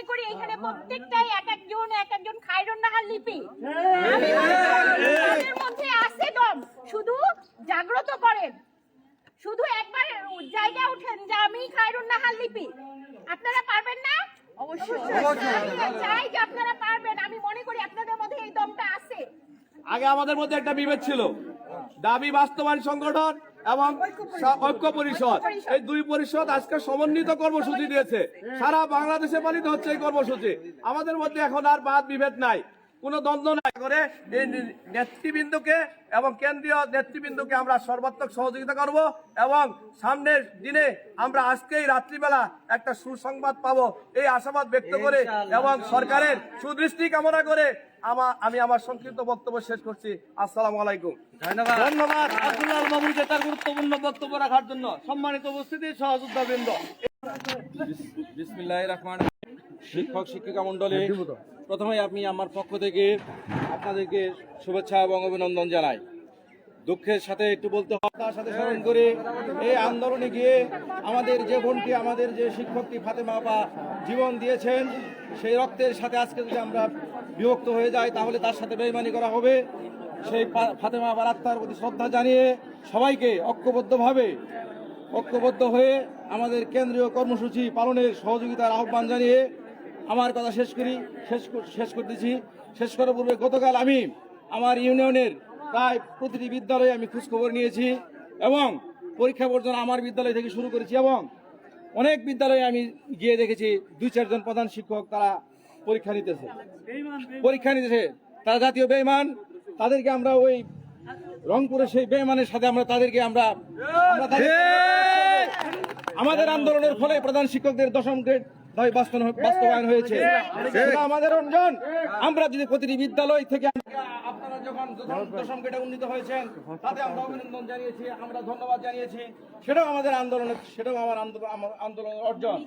মনে করি এখানে প্রত্যেকটাই এক একজন এক একজন খাইরুন নাহার লিপি। আমি করি তাদের মধ্যে আছে দম। শুধু জাগ্রত করেন। শুধু একবার জায়গা উঠেন যে আমি খাইরুন নাহার লিপি। আপনারা পারবেন না? অবশ্যই। আমি চাই যে আপনারা পারবেন। আমি মনে করি আপনাদের মধ্যে এই দমটা আছে। আগে আমাদের মধ্যে একটা বিভেদ ছিল। দাবি বাস্তবায়ন সংগঠন এবং ঐক্য পরিষদ এই দুই পরিষদ আজকে সমন্বিত কর্মসূচি দিয়েছে। সারা বাংলাদেশে পালিত হচ্ছে এই কর্মসূচি। আমাদের মধ্যে এখন আর বাদ বিভেদ নাই। কোনো দ্বন্দ্ব না করে এই নেতৃবৃন্দকে এবং কেন্দ্রীয় নেতৃবৃন্দকে আমরা সর্বাত্মক সহযোগিতা করব এবং সামনের দিনে আমরা আজকেই রাত্রিবেলা একটা সুসংবাদ পাবো। এই আশাবাদ ব্যক্ত করে এবং সরকারের সুদৃষ্টি কামনা করে আমার আমি আমার সংক্ষিপ্ত বক্তব্য শেষ করছি। আসসালামু আলাইকুম। ধন্যবাদ। আব্দুল্লাহ বাবুকে তার গুরুত্বপূর্ণ বক্তব্য রাখার জন্য সম্মানিত উপস্থিতি সহযোদ্ধা বৃন্দ বিসমিল্লাহ রহমান শিক্ষক শিক্ষিকা মন্ডলী প্রথমে আমি আমার পক্ষ থেকে আপনাদেরকে শুভেচ্ছা এবং অভিনন্দন জানাই। দুঃখের সাথে একটু বলতে হয়, তার সাথে স্মরণ করে এই আন্দোলনে গিয়ে আমাদের যে বোনটি, আমাদের যে শিক্ষকটি ফাতেমা আপা জীবন দিয়েছেন, সেই রক্তের সাথে আজকে যদি আমরা বিভক্ত হয়ে যাই, তাহলে তার সাথে বেইমানি করা হবে। সেই ফাতেমা আবার আত্মার প্রতি শ্রদ্ধা জানিয়ে সবাইকে ঐক্যবদ্ধভাবে, ঐক্যবদ্ধ হয়ে আমাদের কেন্দ্রীয় কর্মসূচি পালনের সহযোগিতার আহ্বান জানিয়ে আমার কথা শেষ করি, শেষ শেষ করতেছি। শেষ করার পূর্বে গতকাল আমি আমার ইউনিয়নের প্রায় প্রতিটি বিদ্যালয়ে আমি খোঁজখবর নিয়েছি এবং পরীক্ষা পর্যন্ত আমার বিদ্যালয় থেকে শুরু করেছি এবং অনেক বিদ্যালয়ে আমি গিয়ে দেখেছি দুই চারজন প্রধান শিক্ষক তারা পরীক্ষা নিতেছে। পরীক্ষা নিতেছে তারা জাতীয় বেইমান তাদেরকে আমরা ওই রংপুরের সেই বেইমানের সাথে আমরা তাদেরকে আমরা আমরা আমাদের আন্দোলনের ফলে প্রধান শিক্ষকদের দশম গ্রেড নয় বাস্তবায়ন হয়েছে। আমাদের অর্জন আমরা যদি প্রতিটি বিদ্যালয় থেকে আপনারা যখন দশম- উন্নীত হয়েছেন তাতে আমরা অভিনন্দন জানিয়েছি আমরা ধন্যবাদ জানিয়েছি। সেটাও আমাদের আন্দোলনের সেটাও আমার আন্দোলন আন্দোলনের অর্জন।